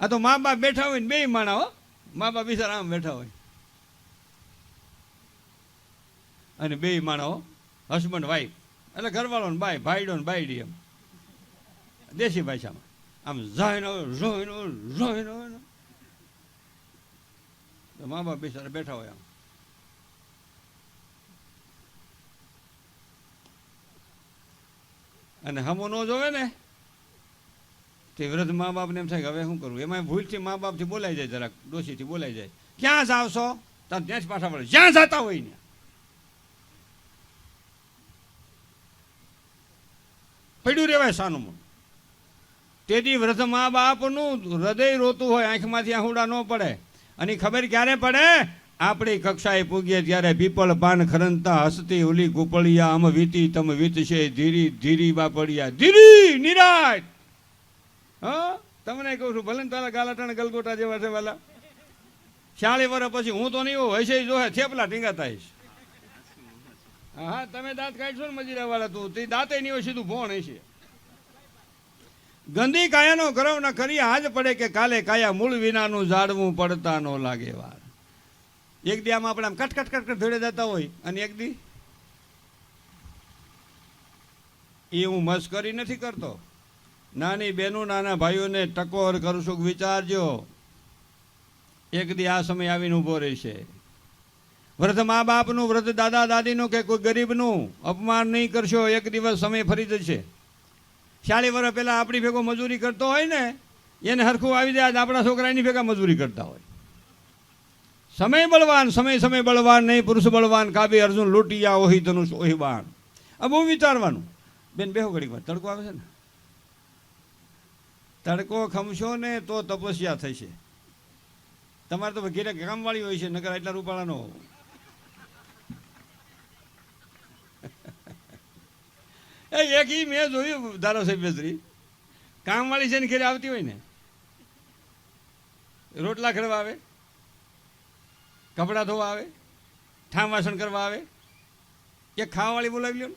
આ તો મા બાપ બેઠા હોય ને બે માણા હો. મા બાપ બિચારા આમ બેઠા હોય. અને બે માણા હસબન્ડ વાઈફ એટલે ઘરવાળો ને ભાઈ ભાઈડો ને ભાઈડી એમ. દેશી ભાષામાં. આમ જોઈનો જોઈનો જોઈનો તો મા બાપ બિચારા બેઠા હોય આમ. અને હમો ન જોવે ને. તે વૃદ્ધ મા બાપને એમ થાય કે હવે શું કરવું એમાં ભૂલથી મા બાપથી બોલાઈ જાય જરાક, ડોશીથી બોલાઈ જાય. ક્યાં જાવ છો તાર ત્યાં જ પાછા વળે જ્યાં જતા હોય ને. પડ્યું રહેવાય સાનું મન. તેથી વ્રત મા બાપનું હૃદય રોતું હોય, આંખમાંથી આહુડા ન પડે. અને ખબર ક્યારે પડે? આપણી કક્ષાએ પૂગીએ ત્યારે પીપળ પાન ખરંતા હસતી ઉલી ગુપળિયા અમ વીતી તમ વીતશે ધીરી ધીરી બાપડિયા. ધીરી, નિરાય! હા? તમને કહું છું, ભલે ને તારા ગાલાટાણ ગલગોટા જેવા છે વાલા. ચાલી વર્ષ પછી હું તો નહીં હોય છે જોહે, થેપલા ઢીંગાતા હઈશ હા હા તમે દાંત કાઢશો ને મજીરા વાળા તું, તે દાંતે નહીં હોય, સીધું ભોણ હશે. ગંદી કાયાનો ગરવ ન કરી, આજ પડે કે કાલે કાયા મૂળ વિનાનું ઝાડવું પડતા ન લાગે વાર. એક દી આમાં આપણે આમ કટ કટ કટ કટ ધોડે જતા હોય, અને એક દી? એ હું મસ્કરી નથી કરતો. નાની બહેનો નાના ભાઈઓને ટકોર કરું છું, વિચારજો. એક દી આ સમય આવીને ઊભો રહેશે. વ્રત મા બાપનું વ્રત દાદા દાદીનું કે કોઈ ગરીબનું અપમાન નહીં કરશો, એક દિવસ સમય ફરી જશે. ચાલી વર્ષ પહેલાં આપણી ભેગો મજૂરી કરતો હોય ને, એને હરખું આવી જાય આપણા છોકરાની ભેગા મજૂરી કરતા હોય. સમય બળવાન, સમય સમય બળવાન નહીં, પુરુષ બળવાન, કાબી અર્જુન, લૂંટિયા ઓહી ધનુષ ઓહી બાણ આ બહુ વિચારવાનું. બેન બેહો ઘડીક વાર, તડકો આવે છે ને? તડકો ખમશો ને તો તપસ્યા થશે. તમારે તો ઘેરે કામવાળી હોય છે નગર એટલા રૂપાળા નો એ એક ઈ મેં જોયું ધારો શ્રી. કામવાળી છે ને ઘેરે આવતી હોય ને, રોટલા ખડવા આવે, કપડાં ધોવા આવે, ઠામ વાસણ કરવા આવે, એ ખાવાવાળી બોલાવી લ્યો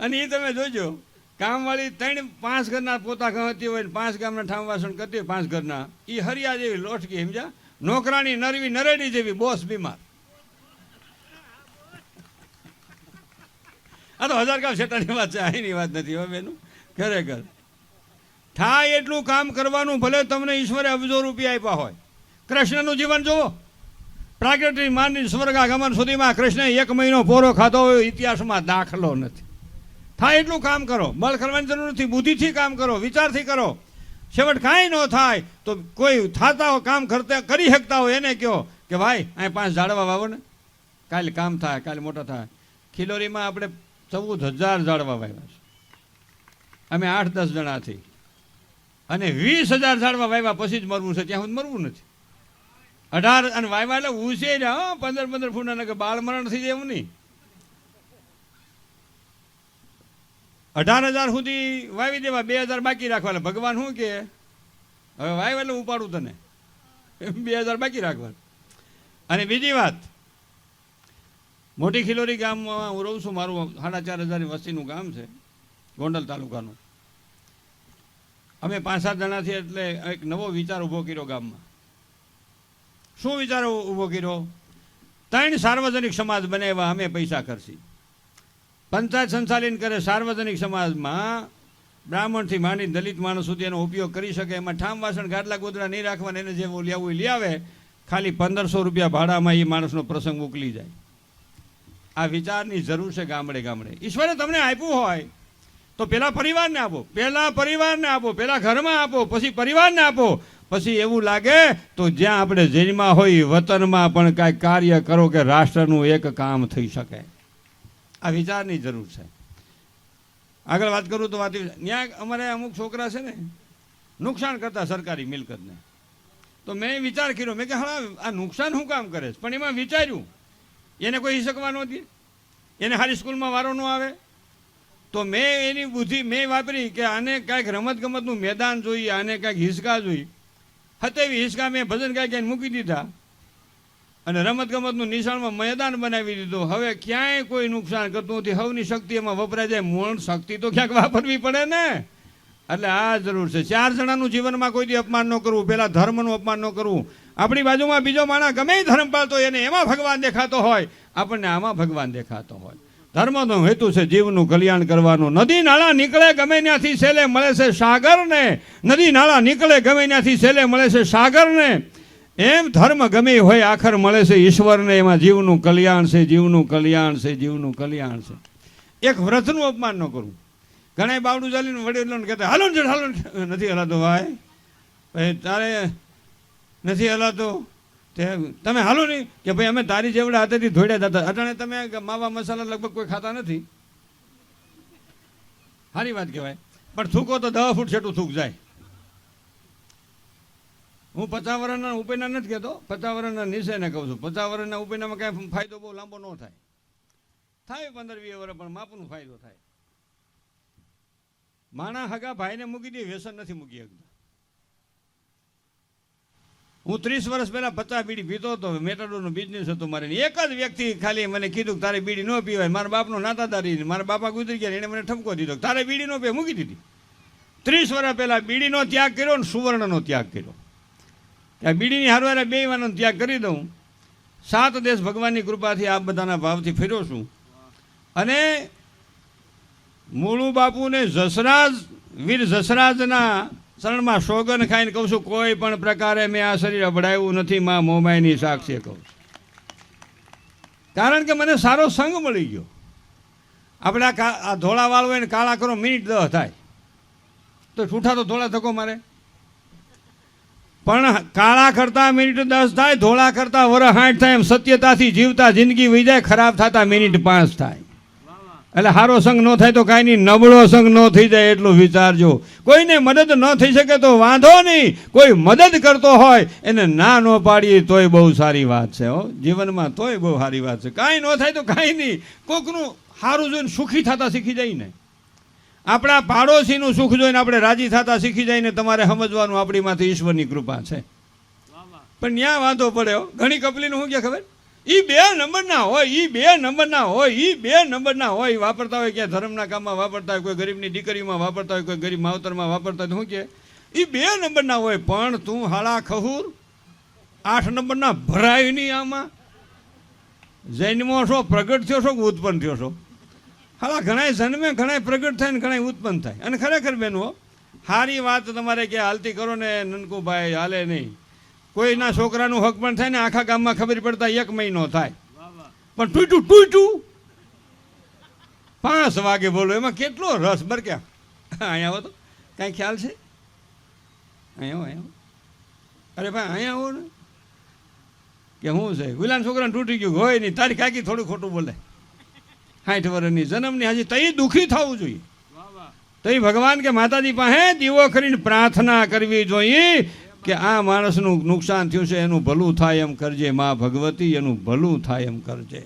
અને એ તમે જોજો કામવાળી ત્રણ પાંચ ઘરના પોતા ગણતી હોય ને પાંચ ગામના ઠામ વાસણ કરતી હોય, પાંચ ઘરના. એ હરિયા જેવી લોટકી સમજા નોકરાણી નરવી નરેડી જેવી, બોસ બીમાર. આ તો હજાર કામ શેટાની વાત છે અહીંની વાત નથી હવે બેનું. ખરેખર. થાય એટલું કામ કરવાનું, ભલે તમને ઈશ્વરે અબજો રૂપિયા આપ્યા હોય. કૃષ્ણનું જીવન જુઓ. પ્રાકૃતિક માનની સ્વર્ગાગમન સુધીમાં કૃષ્ણ એક મહિનો પોરો ખાતો હોય ઇતિહાસમાં દાખલો નથી. થાય એટલું કામ કરો. બળ કરવાની જરૂર નથી. બુદ્ધિથી કામ કરો. વિચારથી કરો. છેવટ કાંઈ ન થાય તો કોઈ થાતા હોય, કામ કરતા, કરી શકતા હોય એને કહો કે ભાઈ, અહીં પાંચ ઝાડવા વાવો ને. કાલે કામ થાય, કાલે મોટા થાય. ખિલોરીમાં આપણે ચૌદ હજાર ઝાડવા વાવ્યા છે. અમે આઠ દસ જણાથી. અને વીસ હજાર ઝાડવા વાવ્યા પછી જ મરવું છે. ત્યાં સુધી મરવું નથી. અઢાર અને વાવ્યા એટલે ઉછે હા, પંદર પંદર ફૂટ કે બાળ મરણ થઈ જાય એવું નહીં. અઢાર હજાર સુધી વાવી દેવા, બે હજાર બાકી રાખવા એટલે ભગવાન શું કે? હવે વાવ એટલે ઉપાડું તને. બે હજાર બાકી રાખવા અને બીજી વાત, મોટી ખિલોરી ગામમાં હું રહું છું. મારું સાડા ચાર હજારની વસ્તીનું ગામ છે, ગોંડલ તાલુકાનું. અમે પાંચ સાત જણાથી એટલે એક નવો વિચાર ઊભો કર્યો ગામમાં. શું વિચાર ઊભો કર્યો? ત્રણ સાર્વજનિક સમાજ બનાવ્યા, અમે પૈસા કરશી પંચાયત સંચાલન કરે સાર્વજનિક સમાજમાં, બ્રાહ્મણથી માંડી દલિત માણસ સુધી એનો ઉપયોગ કરી શકે, એમાં ઠામ વાસણ ગાડલા ગોદડા નહીં રાખવાના એને જે લેવું લઈ આવે, ખાલી પંદરસો રૂપિયા ભાડામાં એ માણસનો પ્રસંગ ઉકલી જાય. આ વિચારની જરૂર છે ગામડે ગામડે. ઈશ્વરે તમને આપ્યું હોય, તો પેલા પરિવારને આપો, પેલા પરિવારને આપો, પેલા ઘરમાં આપો, પછી પરિવારને આપો. પછી એવું લાગે તો જ્યાં આપણે જેલમાં હોય, વતનમાં પણ કાંઈ કાર્ય કરો કે રાષ્ટ્રનું એક કામ થઈ શકે. આ વિચારની જરૂર છે. આગળ વાત કરું તો વાત ત્યાં અમારે અમુક છોકરા છે ને, નુકસાન કરતા સરકારી મિલકતને. તો મેં વિચાર કર્યો, મેં કે હા, આ નુકસાન શું કામ કરે છે? પણ એમાં વિચાર્યું. એને કોઈ હિસકવા નહોતી એને હારી સ્કૂલમાં વારો ન આવે. તો મેં એની બુદ્ધિ, મેં વાપરી કે આને કાંઈક રમતગમતનું મેદાન જોઈએ, આને કાંઈક હિસકા જોઈએ. હતેવી હિસકા મેં ભજન ગાય મૂકી દીધા. અને રમતગમતનું નિશાળમાં મેદાન બનાવી દીધું. હવે ક્યાંય કોઈ નુકસાન કરતું નથી. હવની શક્તિ એમાં વપરાય જાય. મૂળ શક્તિ તો ક્યાંક વાપરવી પડે ને. એટલે આ જરૂર છે. ચાર જણાનું જીવનમાં કોઈ દી અપમાન ન કરવું. પેલા ધર્મનું અપમાન ન કરવું. આપણી બાજુમાં બીજો માણસ ગમે ધર્મ પાળતો એને એમાં ભગવાન દેખાતો હોય. આપણને આમાં ભગવાન દેખાતો હોય. ધર્મનો હેતુ છે જીવનું કલ્યાણ કરવાનું. નદી નાળા નીકળે ગમે ત્યાંથી છેલ્લે મળે છે સાગરને. નદી નાળા નીકળે ગમે ત્યાંથી છેલ્લે મળે છે સાગરને. એમ ધર્મ ગમે હોય, આખર મળે છે, ઈશ્વરને એમાં જીવનું કલ્યાણ છે, જીવનું કલ્યાણ છે, જીવનું કલ્યાણ છે. એક વ્રતનું અપમાન ન કરવું ઘણા બાવડું ચાલીને વડીલોને કહેતા, હાલો ને હાલો નથી હલાતો ભાઈ. ભાઈ, તારે નથી હલાતો. તે તમે હાલો નહીં કે ભાઈ, અમે તારી જેવડા હાથેથી ધોડ્યા હતા. અટાણે તમે માવા મસાલા લગભગ કોઈ ખાતા નથી. સારી વાત કહેવાય. પણ થૂકો તો દસ ફૂટ છેટું થૂક જાય. હું પચાસ ઉપેના નથી કહેતો પચાસ વર્ષના કહું છું. પચાસ વર્ષના ઉપેનામાં કાંઈ ફાયદો બહુ લાંબો ન થાય. થાય પંદર વીસ વર્ષ, પણ માપનો ફાયદો થાય. માણા હગા ભાઈને મૂકી દે, વ્યસન નથી મૂકી શકતા. હું ત્રીસ વર્ષ પહેલાં પચાસ બીડી પીતો હતો મેટાડોનો બિઝનેસ હતો મારે. એક જ વ્યક્તિ ખાલી મને કીધું તારે બીડી ન પીવાય. મારા બાપનો નાતાદારી મારા બાપા ગુજરી ગયા એને મને ઠપકો દીધો તારે બીડી ન પીવા મૂકી દીધી. ત્રીસ વર્ષ પહેલાં બીડીનો ત્યાગ કર્યો ને સુવર્ણનો ત્યાગ કર્યો. ત્યાં બીડીની હારવારે બે વાનો ત્યાગ કરી દઉં. સાત દેશ ભગવાનની કૃપાથી આ બધાના ભાવથી ફેરો છું. અને મૂળુ બાપુને જસરાજ, વીર જસરાજના શરણમાં સોગન ખાઈને કહું છું, કોઈ પણ પ્રકારે મેં આ શરીર અભડાયું નથી, માં મોમાઈની સાક્ષી કહું કારણ કે મને સારો સંગ મળી ગયો. આપણે આ ધોળાવાળો આ ધોળા વાળ હોય ને કાળા કરો, મિનિટ દહ થાય. તો છૂઠા તો ધોળા ધક્કો મારે. પણ કાળા કરતા મિનિટ દસ થાય, ધોળા કરતા વર હાઠ થાય, એમ સત્યતાથી જીવતા જિંદગી વહી ખરાબ થતા મિનિટ પાંચ થાય. એટલે સારો સંગ ન થાય તો કાંઈ નહીં, નબળો સંગ ન થઈ જાય એટલું વિચારજો. કોઈને મદદ ન થઈ શકે તો વાંધો નહીં, કોઈ મદદ કરતો હોય, એને ના ન પાડીએ તોય બહુ સારી વાત છે, હો. જીવનમાં તોય બહુ સારી વાત છે. કાંઈ ન થાય તો કાંઈ નહીં. કોકનું સારું જોઈને સુખી થતા શીખી જાય ને. આપણા પાડોશીનું સુખ જોઈને આપણે રાજી થતા શીખી જાય ને તમારે સમજવાનું આપણીમાંથી ઈશ્વરની કૃપા છે. પણ ત્યાં વાંધો પડ્યો ઘણી કપલીનું શું કે ખબર? એ બે નંબરના હોય એ બે નંબરના હોય એ બે નંબરના હોય. વાપરતા હોય ક્યાં? ધર્મના કામમાં વાપરતા હોય, કોઈ ગરીબની દીકરીમાં વાપરતા હોય, કોઈ ગરીબ માવતરમાં વાપરતા હોય. શું કે? એ બે નંબરના હોય. પણ તું હાળા ખહુર, આઠ નંબરના ભરાય નહીં આમાં. જૈનમાં છો, પ્રગટ થયો છો કે ઉત્પન્ન થયો છો? હાલા ઘણાય જન્મે, ઘણાય પ્રગટ થાય ને ઘણા ઉત્પન્ન થાય. અને ખરેખર બેનો સારી વાત તમારે કે હાલતી કરો ને નનકુભાઈ, હાલે નહીં. કોઈના છોકરાનું હક પણ થાય ને આખા ગામમાં ખબર પડતા એક મહિનો થાય. પણ ટૂટું ટૂટું. પાંચ વાગે બોલો, એમાં કેટલો રસ બર ક્યાં અહીંયા આવો તો, કાંઈ ખ્યાલ છે? અહીંયા આવો, અહીંયા અરે ભાઈ, અહીંયા આવો ને. કે શું છે? ગુલાન છોકરાને તૂટી ગયું, હોય નહીં. તારી કાકી થોડું ખોટું બોલે. સાઠ વર્ષની જન્મની હજી તઈ દુઃખી થવું જોઈએ. તઈ ભગવાન કે માતાજી પાસે દીવો કરીને પ્રાર્થના કરવી જોઈએ કે આ માણસનું નુકસાન થયું છે એનું ભલું થાય એમ કરજે મા ભગવતી એનું ભલું થાય એમ કરજે.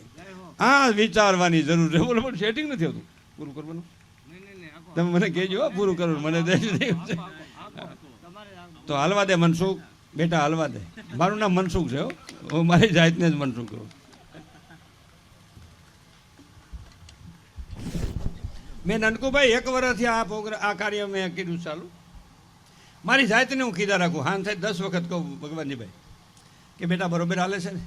આ વિચારવાની જરૂર છે. બોલો બોલો સેટિંગ નથી આવતું. પૂરું કરવાનું? તમે મને કહેજો હો, પૂરું કરવાનું. મને તો હાલવા દે મનસુખ. બેટા હાલવા દે. મારું નામ મનસુખ છે હો. હું મારી જાતને જ મનસુખ કહું મેં નનકુભાઈ એક વર્ષથી આ પ્રોગ્રામ આ કાર્ય મેં કીધું ચાલુ. મારી જાતને હું કીધા રાખું. હાન થાય દસ વખત કહું ભગવાનજીભાઈ કે બેટા બરોબર હાલે છે ને?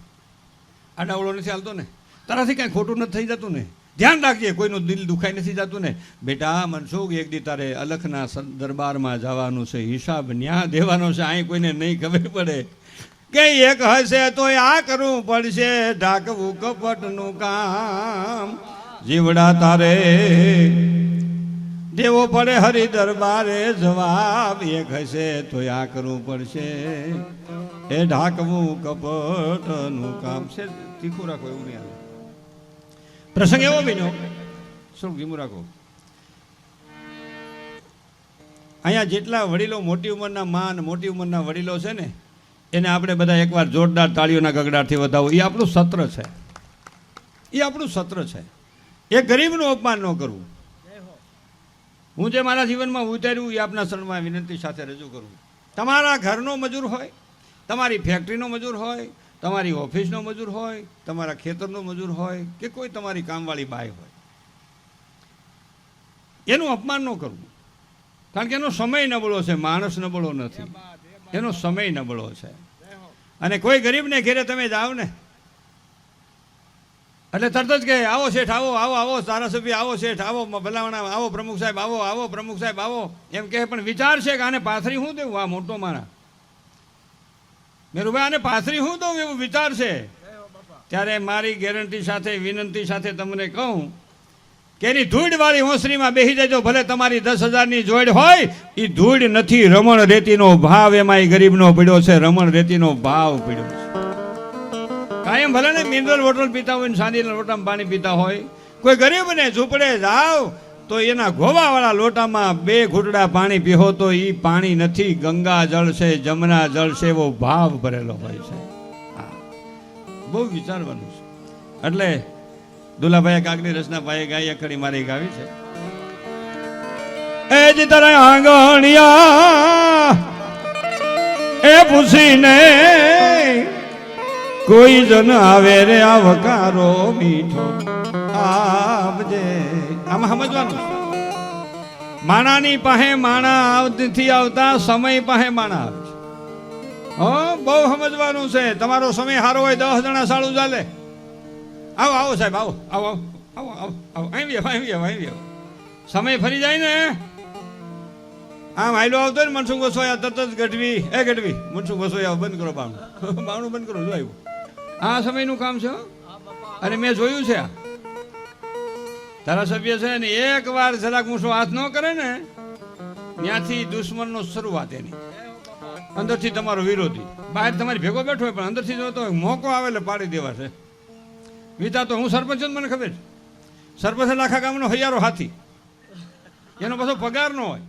આડાવળો નથી હાલતો ને? તારાથી કાંઈ ખોટું નથી થઈ જતું ને? ધ્યાન રાખજે, કોઈનું દિલ દુખાઈ નથી જતું ને? બેટા મનસુખ એક દી તારે અલખના દરબારમાં જવાનું છે, હિસાબ ન્યા દેવાનો છે અહીં કોઈને નહીં ખબર પડે. કે એક હશે તો આ કરવું પડશે. ઢાકવું કપટનું કામ. જીવડા તારે. દેવો પડે હરિ દરબારે જવાબ, એક હશે તો આ કરવું પડશે. એ ઢાકવું કપટનું કામ છે. તીખું રાખો એવું નહીં પ્રસંગ એવો બીનો શું, ધીમું રાખો. અહીંયા જેટલા વડીલો મોટી ઉંમરના માન, મોટી ઉંમરના વડીલો છે ને, એને આપણે બધા એકવાર જોરદાર તાળીઓના ગગડાટથી વધાવો. એ આપણું સત્ર છે. એ આપણું સત્ર છે. એ ગરીબનું અપમાન ન કરવું. હું જે મારા જીવનમાં ઉતાર્યું એ આપના શરણમાં વિનંતી સાથે રજૂ કરું. તમારા ઘરનો મજૂર હોય, તમારી ફેક્ટરીનો મજૂર હોય, તમારી ઓફિસનો મજૂર હોય, તમારા ખેતરનો મજૂર હોય કે કોઈ તમારી કામવાળી બાય હોય. એનું અપમાન ન કરવું. કારણ કે એનો સમય નબળો છે, માણસ નબળો નથી. એનો સમય નબળો છે. અને કોઈ ગરીબને ઘેરે તમે જાઓ ને એટલે તરત જ કે, આવો શેઠ, આવો આવો આવો, ધારાસભ્ય, આવો શેઠ, આવો ભલામણા, આવો પ્રમુખ સાહેબ, આવો આવો પ્રમુખ સાહેબ, આવો. એમ કહે, પણ વિચાર છે કે આને પાથરી શું દેવું, આ મોટો મારા મેરુભાઈ આને પાથરી શું દઉં એવું વિચાર છે? ત્યારે મારી ગેરંટી સાથે, વિનંતી સાથે તમને કહું કે એની ધૂળવાળી હોંસરીમાં બેસી જજો, ભલે તમારી દસ હજારની જોડ હોય એ ધૂળ નથી, રમણ રેતીનો ભાવ એમાં એ ગરીબનો ભીડો છે, રમણ રેતીનો ભાવ ભીડો છે. કાયમ ભલે ને મિનરલ વોટર પીતા હોય ને સાંદીના લોટામાં પાણી પીતા હોય. કોઈ ગરીબને ઝૂંપડે જાવ, તો એના ગોવાવાળા લોટામાં બે ઘૂંટડા પાણી પીહો તો એ પાણી નથી. ગંગા જળ છે, જમના જળ છે, એવો ભાવ ભરેલો હોય છે. બહુ વિચારવાનું છે. એટલે દુલાભાઈ કાગની રચના ભાઈ ગાઈ અખડી મારી ગાવી છે. એ જ તારા આંગણિયા, એ પૂછીને કોઈ જન આવે રે આવકારો મીઠો. આવજે. આમાં સમજવાનું? માણાની પાસે માણા આવતીથી આવતા સમય પાસે માણા આવે છે. બહુ સમજવાનું છે. તમારો સમય સારો હોય દસ જણા સારું ચાલે. આવો આવો સાહેબ, આવો આવો આવો આવો આવો, આવી. આવો આવી આવો આવી આવો સમય ફરી જાય ને? આમ હાઈલો આવતો ને, મનસુખ વસોયા તરત જ ગઢવી. એ ગઢવી, મનસુખ વસોયા બંધ કરો બાણું. બાણું બંધ કરો, જો આવ્યું. આ સમયનું કામ છે? અરે મેં જોયું છે ધારાસભ્ય છે ને, એક વાર જરાક મૂછો હાથ ન કરે ને, ત્યાંથી દુશ્મનનો શરૂઆત એની. અંદરથી તમારો વિરોધી. બહાર તમારી ભેગો બેઠો હોય, પણ અંદરથી જોતો હોય મોકો આવે એટલે પાડી દેવા છે. વિતા તો હું સરપંચ મને ખબર છે? સરપંચ લાખા ગામનો હૈયારો હાથી. એનો પાછો પગાર ન હોય.